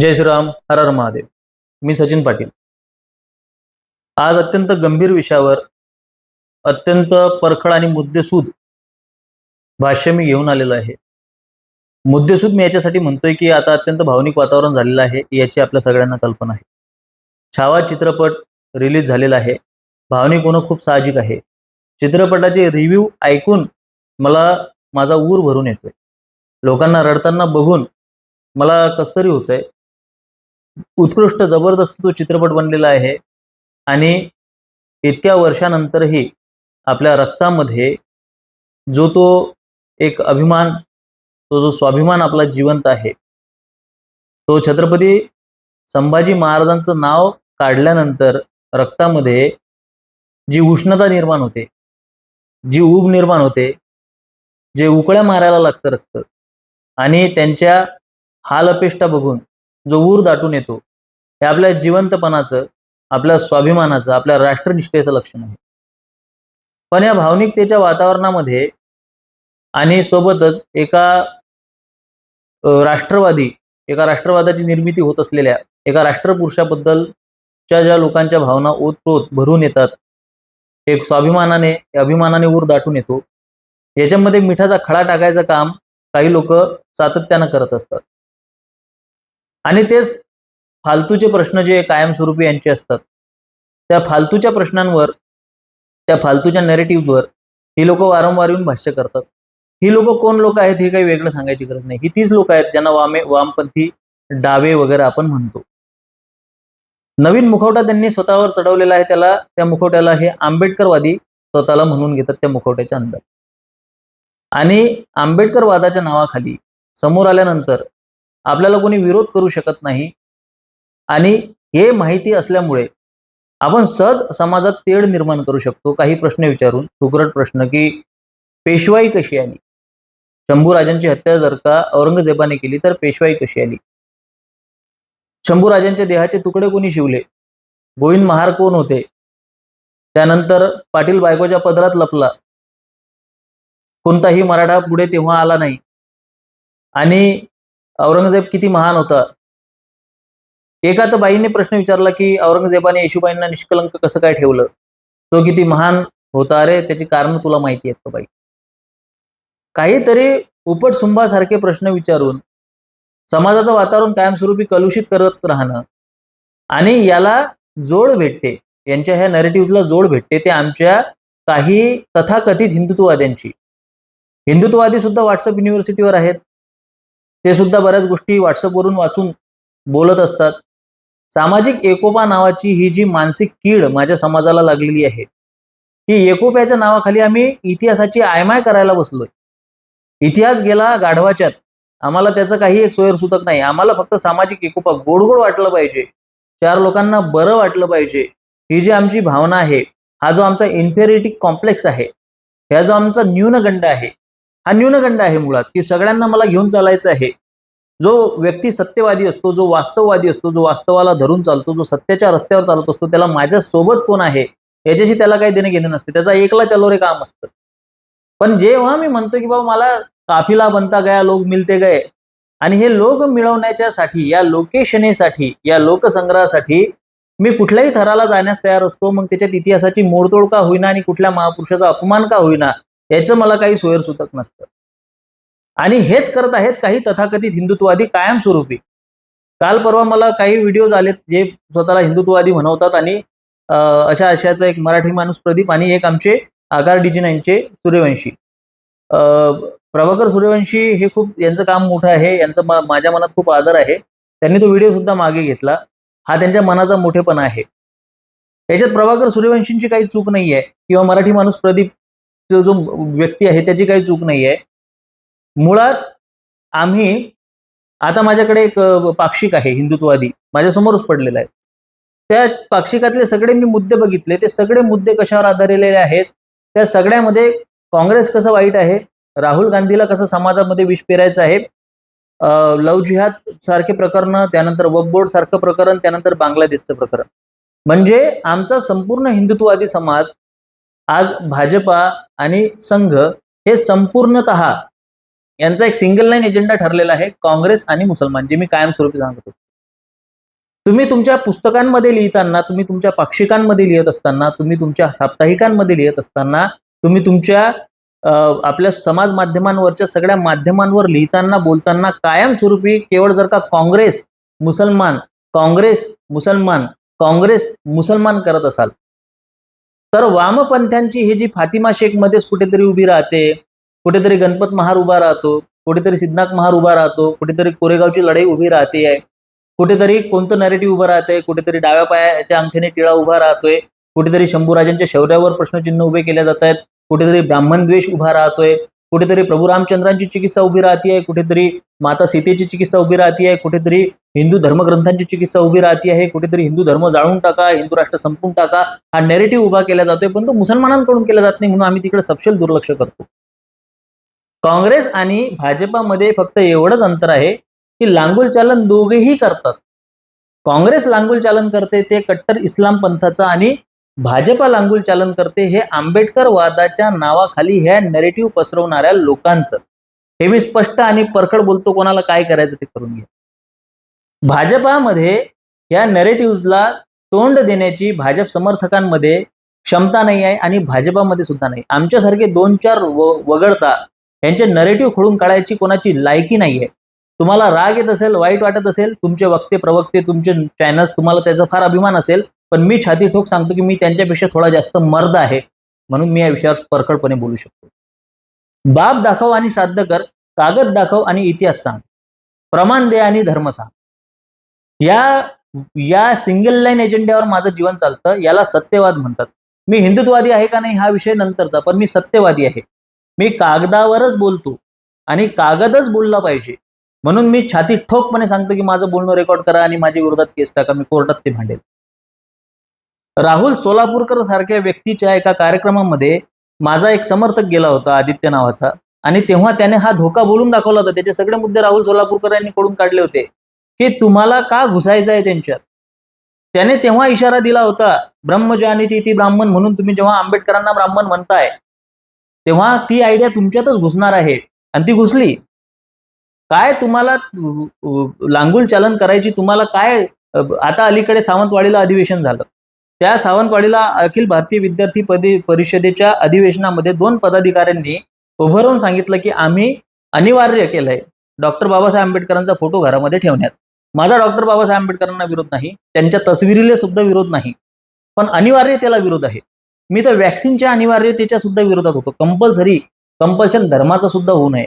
जय श्रीराम हर हर महादेव. मी सचिन पाटील. आज अत्यंत गंभीर विषयावर अत्यंत परखड आणि मुद्देसूद भाष्य मी घेऊन आलेलो आहे. मुद्देसूद मी याच्यासाठी म्हणतोय की आता अत्यंत भावनिक वातावरण झालेलं आहे याची आपल्या सगळ्यांना कल्पना आहे. छावा चित्रपट रिलीज झालेला आहे. भावनिक होणं खूप साहजिक आहे. चित्रपटाचे रिव्ह्यू ऐकून मला माझा ऊर भरून येतोय. लोकांना रडताना बघून मला कसतरी होतंय. उत्कृष्ट जबरदस्त तो चित्रपट बनलेला आहे. आणि इतक्या वर्षानंतरही आपल्या रक्तामध्ये जो तो एक अभिमान तो जो स्वाभिमान आपला जिवंत आहे तो छत्रपती संभाजी महाराजांचं नाव काढल्यानंतर रक्तामध्ये जी उष्णता निर्माण होते जी ऊब निर्माण होते जे उकळ्या मारायला लागतं रक्त आणि त्यांच्या हालअपेष्टा बघून जो ऊर दाटून येतो हे आपल्या जिवंतपणाचं आपल्या स्वाभिमानाचं आपल्या राष्ट्रनिष्ठेचं लक्षण आहे. पण या भावनिकतेच्या वातावरणामध्ये आणि सोबतच एका राष्ट्रवादी एका राष्ट्रवादाची निर्मिती होत असलेल्या एका राष्ट्रपुरुषाबद्दलच्या ज्या लोकांच्या भावना ओतप्रोत भरून येतात एक स्वाभिमानाने अभिमानाने ऊर दाटून येतो याच्यामध्ये मिठाचा खडा टाकायचं काम काही लोक सातत्यानं करत असतात. आणि तेच फालतूचे प्रश्न जे कायमस्वरूपी यांचे असतात त्या फालतूच्या प्रश्नांवर त्या फालतूच्या नेरेटिव्हवर ही लोक वारंवार येऊन भाष्य करतात. ही लोक कोण लोक आहेत हे काही वेगळं सांगायची गरज नाही. ही तीच लोक आहेत ज्यांना वामे वामपंथी डावे वगैरे आपण म्हणतो. नवीन मुखवटा त्यांनी स्वतःवर चढवलेला आहे त्याला त्या मुखवट्याला हे आंबेडकरवादी स्वतःला म्हणून घेतात त्या मुखवट्याच्या अंदर. आणि आंबेडकरवादाच्या नावाखाली समोर आल्यानंतर आपल्याला कोणी विरोध करू शकत नाही. आणि हे माहिती असल्यामुळे आपण सहज समाजात तेढ निर्माण करू शकतो. काही प्रश्न विचारून सुकरट प्रश्न की पेशवाई कशी आली? शंभूराजांची हत्या जर का औरंगजेबाने केली तर पेशवाई कशी आली? शंभूराजांच्या देहाचे तुकडे कोणी शिवले? गोविंद महार कोण होते? त्यानंतर पाटील बायकोच्या पदरात लपला. कोणताही मराठा पुढे तेव्हा आला नाही. आणि औरंगजेब किती महान होता. एका तर बाईने प्रश्न विचारला की औरंगजेबाने येशूबाईंना निष्कलंक कसं काय ठेवलं? तो किती महान होता? रे त्याची कारण तुला माहिती आहेत का बाई? काहीतरी उपटसुंभासारखे प्रश्न विचारून समाजाचं वातावरण कायमस्वरूपी कलुषित करत राहणं आणि याला जोड भेटते. यांच्या ह्या नरेटिव्हला जोड भेटते ते आमच्या काही तथाकथित हिंदुत्ववाद्यांची. हिंदुत्ववादी सुद्धा व्हॉट्सअप युनिव्हर्सिटीवर आहेत. ते सुद्धा बऱ्याच गोष्टी व्हॉट्सअपवरून वाचून बोलत असतात. सामाजिक एकोपा नावाची ही जी मानसिक कीड माझ्या समाजाला लागलेली आहे की एकोप्याच्या नावाखाली आम्ही इतिहासाची आयमाय करायला बसलोय. इतिहास गेला गाढवाच्यात आम्हाला त्याचं काही एक सोयरसूतक नाही. आम्हाला फक्त सामाजिक एकोपा गोड गोड वाटलं पाहिजे. चार लोकांना बरं वाटलं पाहिजे. ही जी आमची भावना आहे हा जो आमचा इन्फेरिटी कॉम्प्लेक्स आहे ह्या जो आमचा न्यूनगंड आहे हा न्यूनगंड आहे मुळात. की सगळ्यांना मला घेऊन चालायचं आहे. जो व्यक्ती सत्यवादी असतो जो वास्तववादी असतो जो वास्तवाला धरून चालतो जो सत्याच्या रस्त्यावर चालत असतो त्याला माझ्या सोबत कोण आहे? याच्याशी त्याला काही देणं घेणं नसते. त्याचा एकला चलो रे काम असतं. पण जेव्हा मी म्हणतो की बाबा मला काफिला बनता गया लोक मिळते गए. आणि हे लोक मिळवण्याच्यासाठी या लोकेशनेसाठी या लोकसंग्रहासाठी मी कुठल्याही थराला जाण्यास तयार असतो. मग त्याच्यात इतिहासाची मोडतोड का होईना आणि कुठल्या महापुरुषाचा अपमान का होईना? याचं मला काही सोयरसूतक नसतं. आणि हेच करत आहेत काही तथाकथित हिंदुत्ववादी कायमस्वरूपी. काल परवा मला काही व्हिडिओज आलेत जे स्वतःला हिंदुत्ववादी म्हणवतात आणि अशा अशाचा एक मराठी माणूस प्रदीप आणि एक आमचे आगार डीजी सूर्यवंशी. प्रभाकर सूर्यवंशी हे खूप यांचं काम मोठं आहे यांचं मा- माझ्या मनात खूप आदर आहे. त्यांनी तो व्हिडिओ सुद्धा मागे घेतला. हा त्यांच्या मनाचा मोठेपणा आहे. याच्यात प्रभाकर सूर्यवंशींची काही चूक नाही आहे किंवा मराठी माणूस प्रदीप जो जो व्यक्ती आहे त्याची काही चूक नाही आहे मुळात आम्ही आता माझ्याकडे एक पाक्षिक आहे हिंदुत्ववादी. माझ्यासमोरच पडलेला आहे. त्या पाक्षिकातले सगळे मी मुद्दे बघितले. ते सगळे मुद्दे कशावर आधारलेले आहेत? त्या सगळ्यामध्ये काँग्रेस कसं वाईट आहे? राहुल गांधीला कसं समाजामध्ये विष पेरायचं आहे? लव जिहाद सारखे प्रकरण त्यानंतर वब बोर्ड सारखं प्रकरण त्यानंतर बांगलादेशचं प्रकरण. म्हणजे आमचा संपूर्ण हिंदुत्ववादी समाज आज भाजपा आणि संघ हे संपूर्णतः यांचा एक सिंगल लाईन एजेंडा ठरलेला आहे काँग्रेस आणि मुसलमान जे मी कायमस्वरूपी सांगत होतो. तुम्ही तुमच्या पुस्तकांमध्ये लिहिताना तुम्ही तुमच्या पाक्षिकांमध्ये लिहित असताना तुम्ही तुमच्या साप्ताहिकांमध्ये लिहित असताना तुम्ही तुमच्या आपल्या समाज माध्यमांवरच्या सगळ्या माध्यमांवर लिहिताना बोलताना कायमस्वरूपी केवळ जर का काँग्रेस मुसलमान काँग्रेस मुसलमान काँग्रेस मुसलमान करत असाल तर वामपंथ्यांची ही जी फातिमा शेख मध्येच कुठेतरी उभी राहते कुठेतरी गणपत महार उभा राहतो कुठेतरी सिद्धनाथ महार उभा राहतो कुठेतरी कोरेगावची लढाई उभी राहते आहे कुठेतरी कोणतं नॅरेटिव्ह उभं राहतंय कुठेतरी डाव्या पायाच्या अंगठ्याने टिळा उभा राहतोय कुठेतरी शंभूराजांच्या शौर्यावर प्रश्नचिन्ह उभे केले जात आहेत कुठेतरी ब्राह्मण द्वेष उभा राहतोय कुठेतरी प्रभू रामचंद्रांची चिकित्सा उभी राहते कुठेतरी माता सीतेची चिकित्सा उभी राहते कुठेतरी हिंदू धर्मग्रंथांची चिकित्सा उभी राहते आहे कुठेतरी हिंदू धर्म जाळून टाका हिंदू राष्ट्र संपून टाका हा नेरेटिव्ह उभा केला जातोय पण तो मुसलमानांकडून केला जात नाही म्हणून आम्ही तिकडे सपशेल दुर्लक्ष करतो. काँग्रेस आणि भाजपामध्ये फक्त एवढंच अंतर आहे की लांगुल चालन दोघेही करतात. काँग्रेस लांगुल चालन करते ते कट्टर इस्लाम पंथाचा आणि भाजपा लांगुल चालन करते हे आंबेडकर वादाच्या नावाखाली ह्या नेरेटिव्ह पसरवणाऱ्या लोकांचं. हे मी स्पष्ट आणि परखड बोलतो कोणाला काय करायचं ते करून घ्या. भाजपामध्ये या नेरेटिव्हला तोंड देण्याची भाजप समर्थकांमध्ये क्षमता नाही आहे आणि भाजपामध्ये सुद्धा नाही. आमच्यासारखे दोन चार वगळता यांचे नरेटिव्ह खोडून काढायची कोणाची लायकी नाही आहे. तुम्हाला राग येत असेल वाईट वाटत असेल तुमचे वक्ते प्रवक्ते तुमचे चॅनल्स तुम्हाला त्याचा फार अभिमान असेल पण मी छाती ठोक सांगतो की मी त्यांच्यापेक्षा थोडा जास्त मर्द आहे. म्हणून मी या विषयावर परखडपणे बोलू शकतो. बाप दाखव आणि श्राद्ध कर कागद दाखव आणि इतिहास सांग प्रमाण दे आणि धर्म सांग. या या सिंगल लाईन एजेंड्यावर माझं जीवन चालतं याला सत्यवाद म्हणतात. मी हिंदुत्ववादी आहे का नाही हा विषय नंतरचा पण मी सत्यवादी आहे. मी कागदावरच बोलतो आणि कागदच बोलला पाहिजे. म्हणून मी छाती ठोकपणे सांगतो की माझं बोलणं रेकॉर्ड करा आणि माझी विरोधात केस टाका मी कोर्टात ते भांडेल. राहुल सोलापूरकर सारख्या व्यक्तीच्या एका कार्यक्रमामध्ये माझा एक समर्थक गेला होता आदित्य नावाचा. आणि तेव्हा त्याने हा धोका बोलून दाखवला होता. त्याचे सगळे मुद्दे राहुल सोलापूरकर यांनी कडून काढले होते. की तुम्हाला का घुसायचं आहे त्यांच्यात? त्याने तेव्हा इशारा दिला होता ब्रह्मजानिती ती ब्राह्मण म्हणून तुम्ही जेव्हा आंबेडकरांना ब्राह्मण म्हणताय तेव्हा ती आयडिया तुमच्यातच घुसणार आहे. आणि ती घुसली. काय तुम्हाला लांगूल चालन करायची तुम्हाला काय आता अलीकडे सावंतवाडीला अधिवेशन झालं. त्या सावंतवाडीला अखिल भारतीय विद्यार्थी परिषदेच्या अधिवेशनामध्ये दोन पदाधिकाऱ्यांनी उभं राहून सांगितलं की आम्ही अनिवार्य केलंय. डॉक्टर बाबासाहेब आंबेडकरांचा फोटो घरामध्ये ठेवण्यात. माझा डॉक्टर बाबासाहेब आंबेडकरांना विरोध नाही. त्यांच्या तस्विरीला सुद्धा विरोध नाही. पण अनिवार्यतेला विरोध आहे. मी तर वॅक्सिनच्या अनिवार्यतेच्या सुद्धा विरोधात होतो. कंपल्सरी कंपल्शन धर्माचा सुद्धा होऊ नये.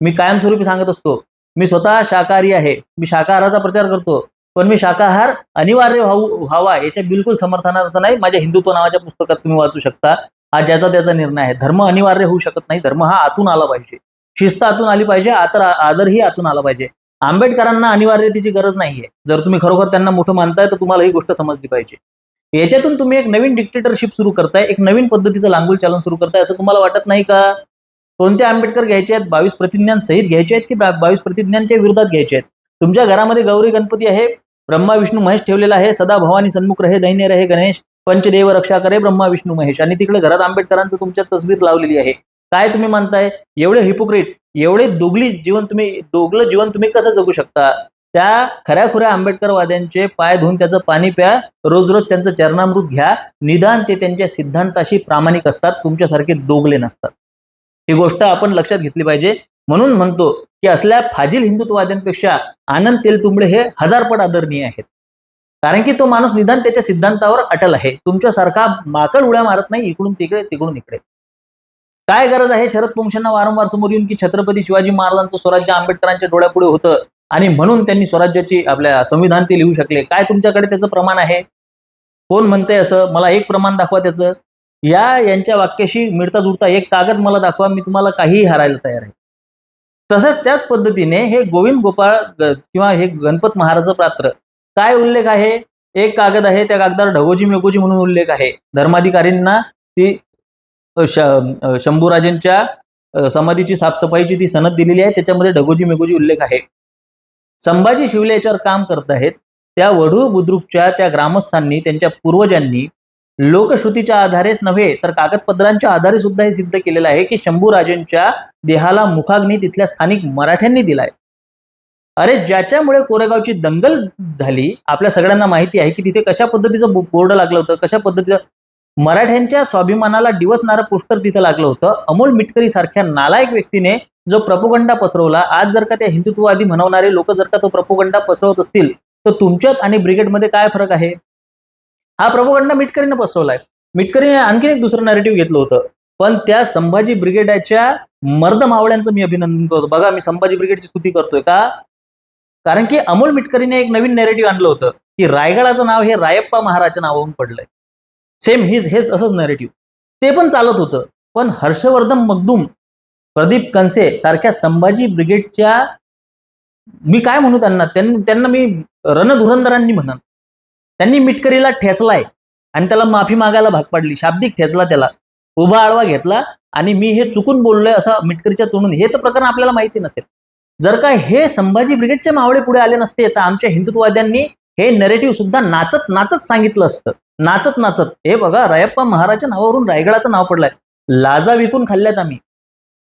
मी कायमस्वरूपी सांगत असतो मी स्वतः शाकाहारी आहे. मी शाकाहाराचा प्रचार करतो. पण मी शाकाहार अनिवार्य व्हाऊ व्हावा याच्या बिलकुल समर्थनार्थ नाही. माझ्या हिंदुत्व नावाच्या पुस्तकात तुम्ही वाचू शकता. हा ज्याचा त्याचा निर्णय आहे. धर्म अनिवार्य होऊ शकत नाही. धर्म हा आतून आला पाहिजे. शिस्त आतून आली पाहिजे. आतर आदरही आतून आला पाहिजे. आंबेडकरांना अनिवार्यतेची गरज नाहीये. जर तुम्ही खरोखर त्यांना मोठं मानताय तर तुम्हाला ही गोष्ट समजली पाहिजे. याच्यातून तुम्ही एक नवीन डिक्टेटरशिप सुरू करताय. एक नवीन पद्धतीचं लांगुल चालन सुरू करताय असं तुम्हाला वाटत नाही का? कोणते आंबेडकर घ्यायचे आहेत? बावीस प्रतिज्ञांसहित घ्यायचे आहेत की बावीस प्रतिज्ञांच्या विरोधात घ्यायचे आहेत? तुमच्या घरामध्ये गौरी गणपती आहे. ब्रह्मा विष्णू महेश ठेवलेला आहे. सदा भवानी सन्मुख रहे दैन्य रहे गणेश. पंचदेव रक्षा करे ब्रह्मा विष्णू महेश. आणि तिकडे घरात आंबेडकरांचं तुमच्या तस्वीर लावलेली आहे. काय तुम्ही मानताय? एवढे हिपोक्रेट एवढे दोगली जीवन तुम्ही दोगलं जीवन तुम्ही कसं जगू शकता? त्या खऱ्याखुऱ्या आंबेडकरवाद्यांचे पाय धुवून त्याचं पाणी प्या. रोज रोज त्यांचं चरणामृत घ्या. निदान ते त्यांच्या सिद्धांताशी प्रामाणिक असतात. तुमच्यासारखे दोगले नसतात. ही गोष्ट आपण लक्षात घेतली पाहिजे. म्हणून म्हणतो की असल्या फाजील हिंदुत्ववाद्यांपेक्षा आनंद तेलतुंबडे हे हजारपट आदरणीय आहेत. कारण की तो माणूस निदान त्याच्या सिद्धांतावर अटल आहे. तुमच्यासारखा माकड उड्या मारत नाही इकडून तिकडे तिकडून इकडे. काय गरज आहे शरद वंशांना वारंवार समोर येऊन की छत्रपती शिवाजी महाराजांचं स्वराज्य आंबेडकरांच्या डोळ्यापुढे होतं आणि म्हणून त्यांनी स्वराज्याची आपल्या संविधान ते लिहू शकले? काय तुमच्याकडे त्याचं प्रमाण आहे? कोण म्हणते असं? मला एक प्रमाण दाखवा त्याचं. या यांच्या वाक्याशी मिळता जुळता एक कागद मला दाखवा मी तुम्हाला काहीही हरायला तयार आहे. तसंच त्याच पद्धतीने हे गोविंद गोपाळ ग- किंवा हे गणपत महाराज पात्र काय उल्लेख आहे? एक कागद आहे त्या कागदावर ढगोजी मेघोजी म्हणून उल्लेख आहे. धर्माधिकारींना ती श- शंभूराजेंच्या समाधीची साफसफाईची ती सनद दिलेली आहे. त्याच्यामध्ये ढगोजी मेघोजी उल्लेख आहे. संभाजी शिवले याच्यावर काम करत आहेत. त्या वढू बुद्रुकच्या त्या ग्रामस्थांनी त्यांच्या पूर्वजांनी लोकश्रुतीच्या आधारेच नव्हे तर कागदपत्रांच्या आधारे सुद्धा हे सिद्ध केलेलं आहे की शंभूराजेंच्या देहाला मुखाग्नी तिथल्या स्थानिक मराठ्यांनी दिलाय. अरे ज्याच्यामुळे कोरेगावची दंगल झाली आपल्या सगळ्यांना माहिती आहे की तिथे कशा पद्धतीचं बोर्ड लागलं होतं कशा पद्धतीचं मराठ्यांच्या स्वाभिमानाला डिवसणारं पोस्टर तिथं लागलं होतं. अमोल मिटकरी सारख्या नालायक व्यक्तीने जो प्रपोगंडा पसरवला आज जर का त्या हिंदुत्ववादी म्हणवणारे लोक जर का तो प्रपोगंडा पसरवत असतील तर तुमच्यात आणि ब्रिगेडमध्ये काय फरक आहे? हा प्रभूकडनं मिटकरीने पसरवलाय मिटकरीने आणखी एक दुसरं नॅरेटिव्ह घेतलं होतं. पण त्या संभाजी ब्रिगेडच्या मर्द मावळ्यांचं मी अभिनंदन करतो. बघा मी संभाजी ब्रिगेडची स्तुती करतोय का? कारण की अमोल मिटकरीने एक नवीन नॅरेटिव्ह आणलं होतं की रायगडाचं नाव हे रायप्पा महाराजच्या नावावरून पडलंय. सेम हिज हेच असंच नॅरेटिव्ह ते पण चालत होतं. पण हर्षवर्धन मगदूम प्रदीप कंसे सारख्या संभाजी ब्रिगेडच्या मी काय म्हणू त्यांना? त्यांना मी रणधुरंदरांनी म्हणन. त्यांनी मिटकरीला ठेचलाय आणि त्याला माफी मागायला भाग पाडली. शाब्दिक ठेचला त्याला. उभा आडवा घेतला आणि मी हे चुकून बोललोय असं मिटकरीच्या तोंडून. हे तर प्रकरण आपल्याला माहिती नसेल. जर का हे संभाजी ब्रिगेडचे मावळे पुढे आले नसते तर आमच्या हिंदुत्ववाद्यांनी हे नरेटिव्ह सुद्धा नाचत नाचत सांगितलं असतं. नाचत नाचत. हे बघा रायप्पा महाराजच्या नावावरून रायगडाचं नाव पडलंय. लाजा विकून खाल्ल्यात आम्ही.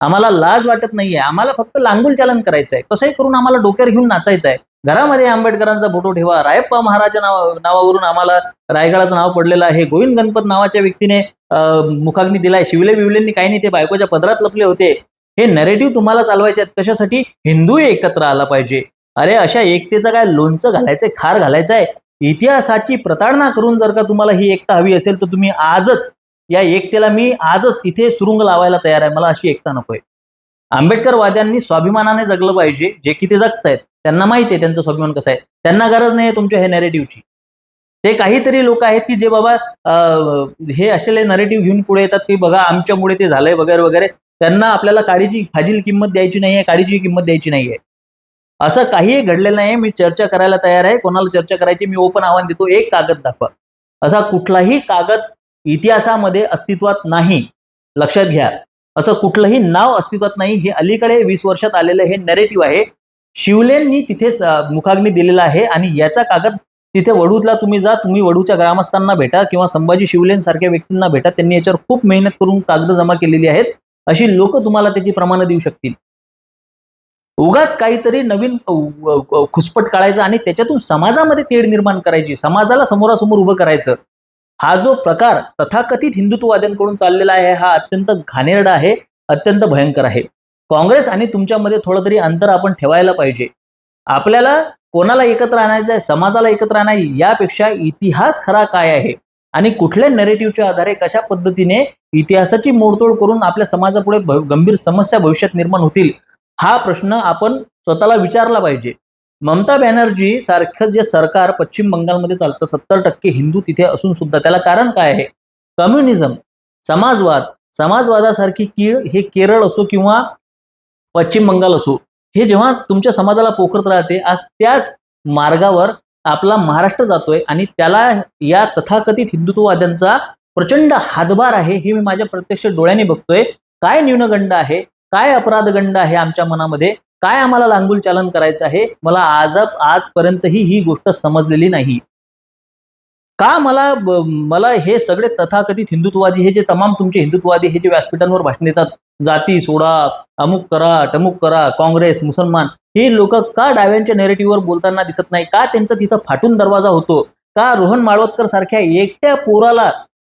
आम्हाला लाज वाटत नाहीये. आम्हाला फक्त लांगूल चालन करायचं आहे कसंही करून आम्हाला डोक्यावर घेऊन नाचायचं आहे घरामध्ये आंबेडकरांचा फोटो ठेवा. रायप्पा महाराजा नावा नावावरून आम्हाला रायगडाचं नाव पडलेलं आहे. गोविंद गणपत नावाच्या व्यक्तीने मुखाग्नी दिलाय. शिवले बिवलेंनी काही नाही ते बायकोच्या पदरात लपले होते. हे नरेटिव्ह तुम्हाला चालवायचे आहेत. कशासाठी? हिंदू एकत्र आला पाहिजे. अरे अशा एकतेचं काय लोणचं घालायचंय खार घालायचंय? इतिहासाची प्रताडणा करून जर का तुम्हाला ही एकता हवी असेल तर तुम्ही आजच या एकतेला मी आजच इथे सुरुंग लावायला तयार आहे. मला अशी एकता नकोय. आंबेडकरवाद्यांनी स्वाभिमानाने जगलं पाहिजे जे की ते जगतायत. त्यांना माहिती आहे त्यांचं स्वाभिमान कसं आहे. त्यांना गरज नाही तुमच्या हे नॅरेटिव्हची ते काहीतरी लोक आहेत की जे बाबा हे असे नरेटिव्ह घेऊन पुढे येतात की बघा आमच्यामुळे ते झालंय वगैरे वगैरे. त्यांना आपल्याला काडीची फाजील किंमत द्यायची नाहीये काडीची किंमत द्यायची नाहीये. असं काहीही घडलेलं नाही मी चर्चा करायला तयार आहे. कोणाला चर्चा करायची मी ओपन आव्हान देतो. एक कागद दाखवा. असा कुठलाही कागद इतिहासामध्ये अस्तित्वात नाही. लक्षात घ्या. असं कुठलंही नाव अस्तित्वात नाही. हे अलीकडे वीस वर्षात आलेलं हे नरेटिव्ह आहे. शिवलेंनी तिथेच मुखाग्नी दिलेला आहे आणि याचा कागद तिथे वडूतला तुम्ही जा. तुम्ही वडूच्या ग्रामस्थांना भेटा किंवा संभाजी शिवलेन सारख्या व्यक्तींना भेटा. त्यांनी याच्यावर खूप मेहनत करून कागद जमा केलेली आहेत. अशी लोक तुम्हाला त्याची प्रमाणं देऊ शकतील. उगाच काहीतरी नवीन खुसपट काढायचं आणि त्याच्यातून समाजामध्ये तेढ निर्माण करायची. समाजाला समोरासमोर उभं करायचं. हा जो प्रकार तथाकथित हिंदुत्ववाद्यांकडून चाललेला आहे हा अत्यंत घाणेरडा आहे अत्यंत भयंकर आहे. काँग्रेस आणि तुमच्यामध्ये थोडं तरी अंतर आपण ठेवायला पाहिजे. आपल्याला कोणाला एकत्र आणायचं आहे समाजाला एकत्र आणायचं यापेक्षा इतिहास खरा काय आहे? आणि कुठल्या नरेटिव्हच्या आधारे कशा पद्धतीने इतिहासाची मोडतोड करून आपल्या समाजापुढे गंभीर समस्या भविष्यात निर्माण होतील? हा प्रश्न आपण स्वतःला विचारला पाहिजे. ममता बॅनर्जी सारखं जे सरकार पश्चिम बंगालमध्ये चालतं सत्तर टक्के हिंदू तिथे असून सुद्धा त्याला कारण काय आहे? कम्युनिझम समाजवाद समाजवादासारखी कीळ हे केरळ असो किंवा पश्चिम बंगाल असो हे जेव्हा तुमच्या समाजाला पोखरत राहते आज त्याच मार्गावर आपला महाराष्ट्र जातोय आणि त्याला या तथाकथित हिंदुत्ववाद्यांचा प्रचंड हातभार आहे हे मी माझ्या प्रत्यक्ष डोळ्याने बघतोय. काय न्यूनगंड आहे? काय अपराधगंड आहे आमच्या मनामध्ये? काय आम्हाला लांगुल चालन करायचं आहे? मला आज आजपर्यंतही ही गोष्ट समजलेली नाही. का मला मला हे सगळे तथाकथित हिंदुत्ववादी हे जे तमाम तुमचे हिंदुत्ववादी हे जे व्यासपीठांवर भाषण देतात जाती सोडा अमुक करा टमुक करा काँग्रेस मुसलमान हे लोक का डाव्यांच्या नेरेटिव्हवर बोलताना दिसत नाही? का त्यांचा तिथं फाटून दरवाजा होतो? का रोहन माळवतकर सारख्या एकट्या पोराला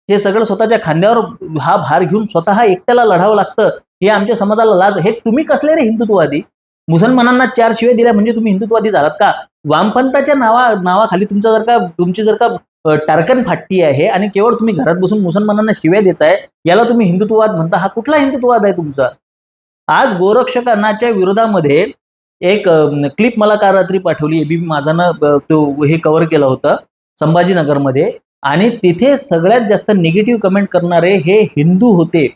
हे सगळं स्वतःच्या खांद्यावर हा भार घेऊन स्वतः एकट्याला लढावं लागतं? हे आमच्या समाजाला लाज हे तुम्ही कसले रे हिंदुत्ववादी? मुसलमानांना चार शिवे दिल्या म्हणजे तुम्ही हिंदुत्ववादी झालात का? वामपंथाच्या नावा नावाखाली तुमचा जर का तुमची जर का टारकन फाटती आहे आणि केवळ तुम्ही घरात बसून मुसलमानांना शिव्या देताय याला तुम्ही हिंदुत्ववाद म्हणता. हा कुठला हिंदुत्ववाद आहे तुमचा? आज गोरक्षकांनाच्या विरोधामध्ये एक क्लिप मला काल रात्री पाठवली. एबीपी माझानं तो हे कव्हर केलं होतं संभाजीनगरमध्ये. आणि तिथे सगळ्यात जास्त निगेटिव्ह कमेंट करणारे हे हिंदू होते.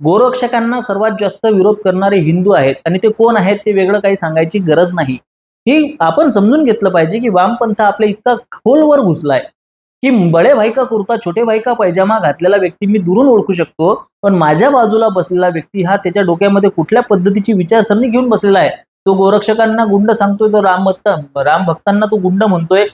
गोरक्षकांना सर्वात जास्त विरोध करणारे हिंदू आहेत. आणि ते कोण आहेत ते वेगळं काही सांगायची गरज नाही. ही आपण समजून घेतलं पाहिजे की वामपंथ आपल्या इतका खोलवर घुसलाय की बडे भाई का कुर्ता छोटे भाई का पैजामा घातलेला व्यक्ती मी दुरून ओळखू शकतो. पण माझ्या बाजूला बसलेला व्यक्ती हा त्याच्या डोक्यामध्ये कुठल्या पद्धतीची विचारसरणी घेऊन बसलेला आहे? तो गोरक्षकांना गुंड सांगतोय तो राम राम भक्तांना तो गुंड म्हणतोय.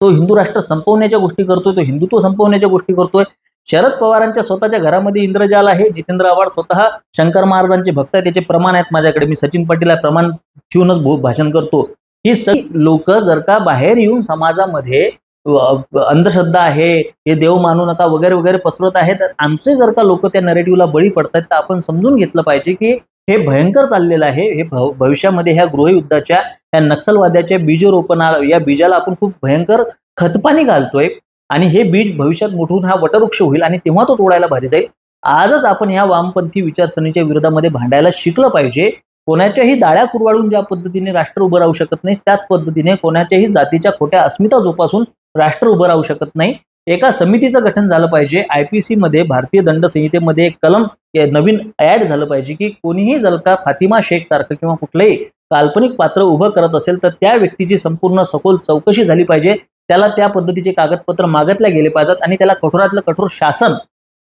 तो हिंदू राष्ट्र संपवण्याच्या गोष्टी करतोय तो हिंदुत्व संपवण्याच्या गोष्टी करतोय. शरद पवारांच्या स्वतःच्या घरामध्ये इंद्रजाल आहे जितेंद्र आव्हाड स्वतः शंकर महाराजांचे भक्त आहे त्याचे प्रमाण आहेत माझ्याकडे. मी सचिन पाटील प्रमाण ठेवूनच भाषण करतो. ही सगळी लोक जर का बाहेर येऊन समाजामध्ये अंधश्रद्धा आहे हे देव मानू नका वगैरे वगैरे पसरत आहे तर आमचे जर का लोक त्या नरेटिव्हला बळी पडतात तर आपण समजून घेतलं पाहिजे की हे भयंकर चाललेलं आहे. हे भविष्यामध्ये ह्या गृहयुद्धाच्या या नक्षलवाद्याच्या बीजरोपणा या बीजाला आपण खूप भयंकर खतपाणी घालतोय. आणि हे बीज भविष्यात मोठून हा वटवृक्ष होईल आणि तेव्हा तो तोडायला भारी जाईल. आजच आपण या वामपंथी विचारसरणीच्या विरोधामध्ये भांडायला शिकलं पाहिजे. कोणाच्याही दाळ्या कुरवाळून ज्या पद्धतीने राष्ट्र उभं राहू शकत नाही त्याच पद्धतीने कोणाच्याही जातीच्या खोट्या अस्मिता जोपासून राष्ट्र उभं राहू शकत नाही. एका समितीचं गठन झालं पाहिजे. आयपीसी मध्ये भारतीय दंड संहितेमध्ये एक कलम नवीन ऍड झालं पाहिजे की कोणीही जर का फातिमा शेख सारखं किंवा कुठलंही काल्पनिक पात्र उभं करत असेल तर त्या व्यक्तीची संपूर्ण सखोल चौकशी झाली पाहिजे. त्याला त्या पद्धतीचे कागदपत्र मागतल्या गेले पाहिजेत आणि त्याला कठोरातलं कठोर शासन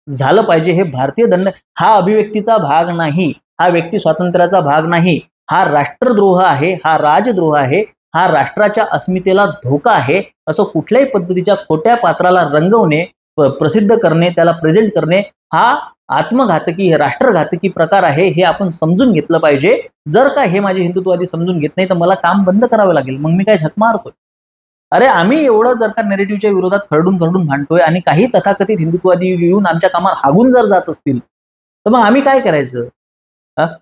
झालं पाहिजे हे भारतीय दंड हा अभिव्यक्तीचा भाग नाही हा व्यक्ती स्वातंत्र्याचा भाग नाही हा राष्ट्रद्रोह आहे हा राजद्रोह आहे हा राष्ट्राच्या अस्मितेला धोका आहे असं कुठल्याही पद्धतीच्या खोट्या पात्राला रंगवणे प्रसिद्ध करणे त्याला प्रेझेंट करणे हा आत्मघातकी राष्ट्रघातकी प्रकार आहे हे आपण समजून घेतलं पाहिजे. जर का हे माझे हिंदुत्ववादी समजून घेत नाही तर मला काम बंद करावं लागेल. मग मी काय झक मारतोय अरे आम्ही एवढं जर का नेरेटिव्हच्या विरोधात खरडून खरडून भांडतोय आणि काही तथाकथित हिंदुत्ववादी येऊन आमच्या कामावर हागून जर जात असतील तर मग आम्ही काय करायचं?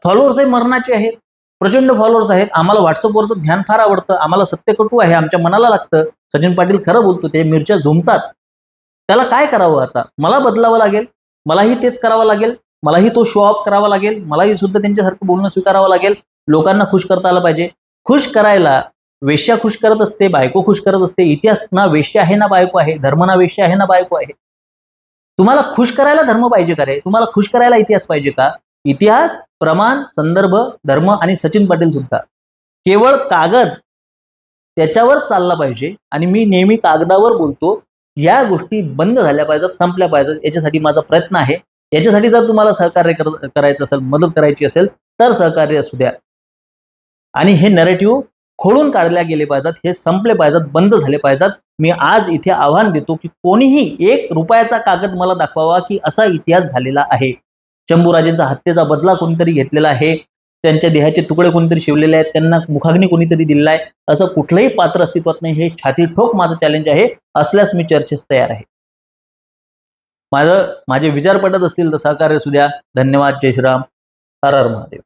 फॉलोअर्स मरणाचे आहेत. प्रचंड फॉलोअर्स आहेत. आम्हाला व्हॉट्सअपवरचं ध्यान फार आवडतं. आम्हाला सत्यकटू आहे आमच्या मनाला लागतं. सचिन पाटील खरं बोलतो ते मिरच्या झुमतात. त्याला काय करावं आता? मला बदलावं लागेल. मलाही तेच करावं लागेल. मलाही तो शो ऑफ करावा लागेल. मलाही सुद्धा त्यांच्यासारखं बोलणं स्वीकारावं लागेल. लोकांना खुश करता आलं पाहिजे. खुश करायला वेश्या खुश करत असते बायको खुश करत असते. इतिहास ना वेश्या आहे ना बायको आहे धर्म ना वेश्या आहे ना बायको आहे. तुम्हाला खुश करायला धर्म पाहिजे का रे? तुम्हाला खुश करायला इतिहास पाहिजे का? इतिहास प्रमाण संदर्भ धर्म आणि सचिन पाटील सुद्धा. केवळ कागद त्याच्यावर चालला पाहिजे आणि मी नेहमी कागदावर बोलतो या गोष्टी बंद झाल्या पाहिजेत संपल्या पाहिजेत. याच्यासाठी माझा प्रयत्न आहे. याच्यासाठी जर तुम्हाला सहकार्य करायचं असेल मदत करायची असेल तर सहकार्य असू द्या. आणि हे नरेटिव्ह खोडून काढल्या गेले पाहिजेत हे संपले पाहिजेत बंद झाले पाहिजेत. मी आज इथे आव्हान देतो की कोणीही एक रुपयाचा कागद मला दाखवावा की असा इतिहास झालेला आहे. शंभूराजेंचा हत्येचा बदला कोणीतरी घेतलेला आहे त्यांच्या देहाचे तुकडे कोणीतरी शिवलेले आहेत त्यांना मुखाग्नी कोणीतरी दिलेला आहे असं कुठलंही पात्र अस्तित्वात नाही हे छाती ठोक माझं चॅलेंज आहे असल्यास मी चर्चेस तयार आहे. माझं माझे विचार पटत असतील तर सहकार्य सुद्या धन्यवाद. जय श्रीराम. हर हर महादेव.